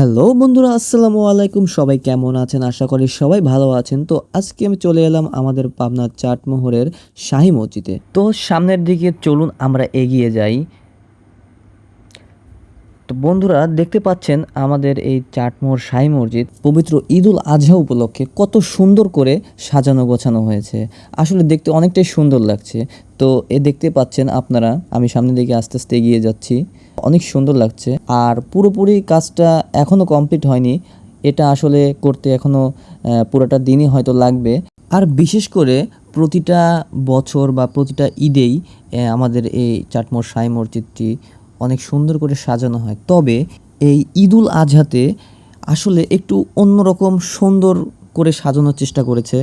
Hello বন্ধুরা, আসসালামু আলাইকুম। সবাই কেমন আছেন? আশা করি সবাই ভালো আছেন। তো আজকে আমি চলে এলাম আমাদের পাবনার চাটমোহরের শাহী মসজিদে। তো সামনের দিকে চলুন আমরা এগিয়ে যাই। তো বন্ধুরা, দেখতে পাচ্ছেন আমাদের এই চাটমোহর শাহী মসজিদ পবিত্র ঈদুল আজহা উপলক্ষে কত সুন্দর করে সাজানো গোছানো হয়েছে। আসলে দেখতে অনেকটাই সুন্দর লাগছে। তো এ দেখতে পাচ্ছেন আপনারা, আমি সামনের দিকে আস্তে আস্তে এগিয়ে যাচ্ছি। অনেক সুন্দর লাগছে। আর পুরোপুরি কাজটা এখনও কমপ্লিট হয়নি। এটা আসলে করতে এখনও পুরোটা দিনই হয়তো লাগবে। আর বিশেষ করে প্রতিটা বছর বা প্রতিটা ঈদেই আমাদের এই চাটমোহর সাই মসজিদটি অনেক সুন্দর করে সাজানো হয়। তবে এই ঈদুল আজহাতে আসলে একটু অন্যরকম সুন্দর করে সাজানোর চেষ্টা করেছে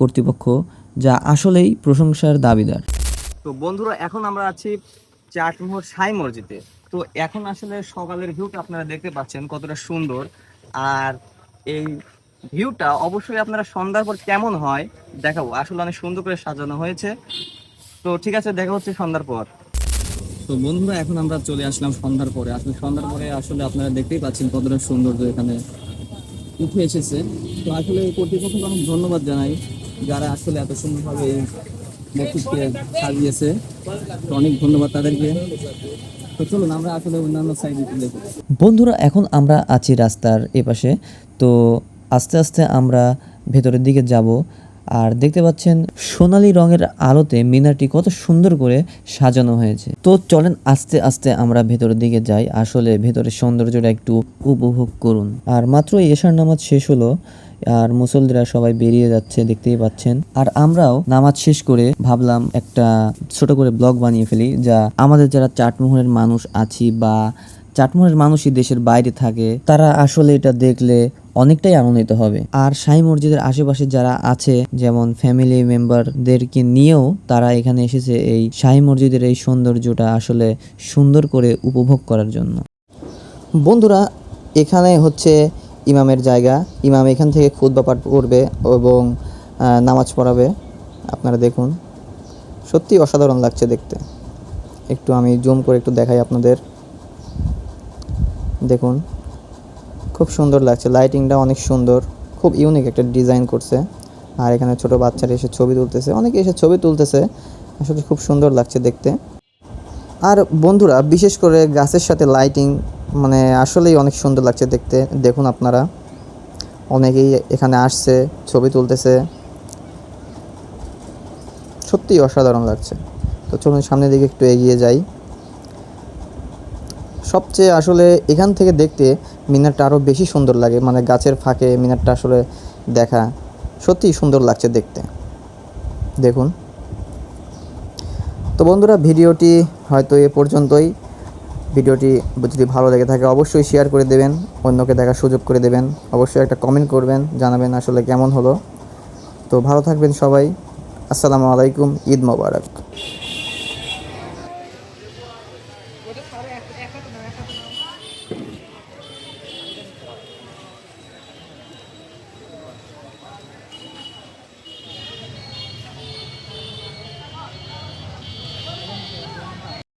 কর্তৃপক্ষ, যা আসলেই প্রশংসার দাবিদার। তো বন্ধুরা, এখন আমরা আছি চাটমোহর সাই মসজিদে। তো এখন আসলে সকালের ভিউটা আপনারা দেখতে পাচ্ছেন কতটা সুন্দর। আর এই ভিউটা অবশ্যই আপনারা সন্ধ্যার পর কেমন হয় দেখাবো। আসলে অনেক সুন্দর করে সাজানো হয়েছে। তো ঠিক আছে, দেখা হচ্ছে সন্ধ্যার পর। তো বন্ধুরা, এখন আমরা চলে আসলাম সন্ধ্যার পরে। আসলে সন্ধ্যার পরে আসলে আপনারা দেখতেই পাচ্ছেন কতটা সৌন্দর্য এখানে উঠে এসেছে। তো আসলে কর্তৃপক্ষকে অনেক ধন্যবাদ জানাই, যারা আসলে এত সুন্দরভাবে এই মসজিদকে সাজিয়েছে। তো অনেক ধন্যবাদ তাদেরকে। বন্ধুরা এখন আমরা আছি রাস্তার এপাশে। তো আস্তে আস্তে আমরা ভেতরের দিকে যাব। আর দেখতে পাচ্ছেন সোনালী রঙের আলোতে মিনারটি কত সুন্দর করে সাজানো হয়েছে। তো চলেন আস্তে আস্তে আমরা ভেতরের দিকে যাই। আসলে ভেতরের সৌন্দর্যটা একটু উপভোগ করুন। আর মাত্র এশার নামাজ শেষ হলো, আর মুসল্লিরা সবাই বেরিয়ে যাচ্ছে, দেখতেই পাচ্ছেন। আর আমরাও নামাজ শেষ করে ভাবলাম একটা ছোট করে ব্লগ বানিয়ে ফেলি, যা আমাদের যারা চাটমোহরের মানুষ আছি বা চাটমোহরের মানুষই দেশের বাইরে থাকে, তারা আসলে এটা দেখলে অনেকটাই আনন্দিত হবে। আর সাই মসজিদের আশেপাশে যারা আছে, যেমন ফ্যামিলি মেম্বারদেরকে নিয়েও তারা এখানে এসেছে এই সাই মসজিদের এই সৌন্দর্যটা আসলে সুন্দর করে উপভোগ করার জন্য। বন্ধুরা, এখানে হচ্ছে ইমামের জায়গা। ইমাম এখান থেকে খুতবা পাঠ করবে এবং নামাজ পড়াবে। আপনারা দেখুন সত্যি অসাধারণ লাগছে দেখতে। একটু আমি জুম করে একটু দেখাই আপনাদের। দেখুন, খুব সুন্দর লাগছে। লাইটিংটা অনেক সুন্দর, খুব ইউনিক একটা ডিজাইন করছে। আর এখানে ছোট বাচ্চারা এসে ছবি তুলতেছে। অনেকে এসে ছবি তুলতেছে, আসলে খুব সুন্দর লাগছে দেখতে। আর বন্ধুরা, বিশেষ করে গাছের সাথে লাইটিং মানে আসলেই অনেক সুন্দর লাগছে দেখতে। দেখুন আপনারা, অনেকেই এখানে আসছে, ছবি তুলতেছে। সত্যিই অসাধারণ লাগছে। তো চলুন সামনের দিকে একটু এগিয়ে যাই। সবচেয়ে আসলে এখান থেকে দেখতে মিনারটা আরও বেশি সুন্দর লাগে। মানে গাছের ফাঁকে মিনারটা আসলে দেখা সত্যিই সুন্দর লাগছে দেখতে। দেখুন। তো বন্ধুরা, ভিডিওটি হয়তো এ পর্যন্তই। ভিডিওটি যদি ভালো লেগে থাকে, অবশ্যই শেয়ার করে দেবেন, অন্যকে দেখার সুযোগ করে দেবেন। অবশ্যই একটা কমেন্ট করবেন, জানাবেন আসলে কেমন হলো। তো ভালো থাকবেন সবাই। আসসালামু আলাইকুম, ঈদ মোবারক। ওটা সাড়ে এক হাতে না এক হাতে না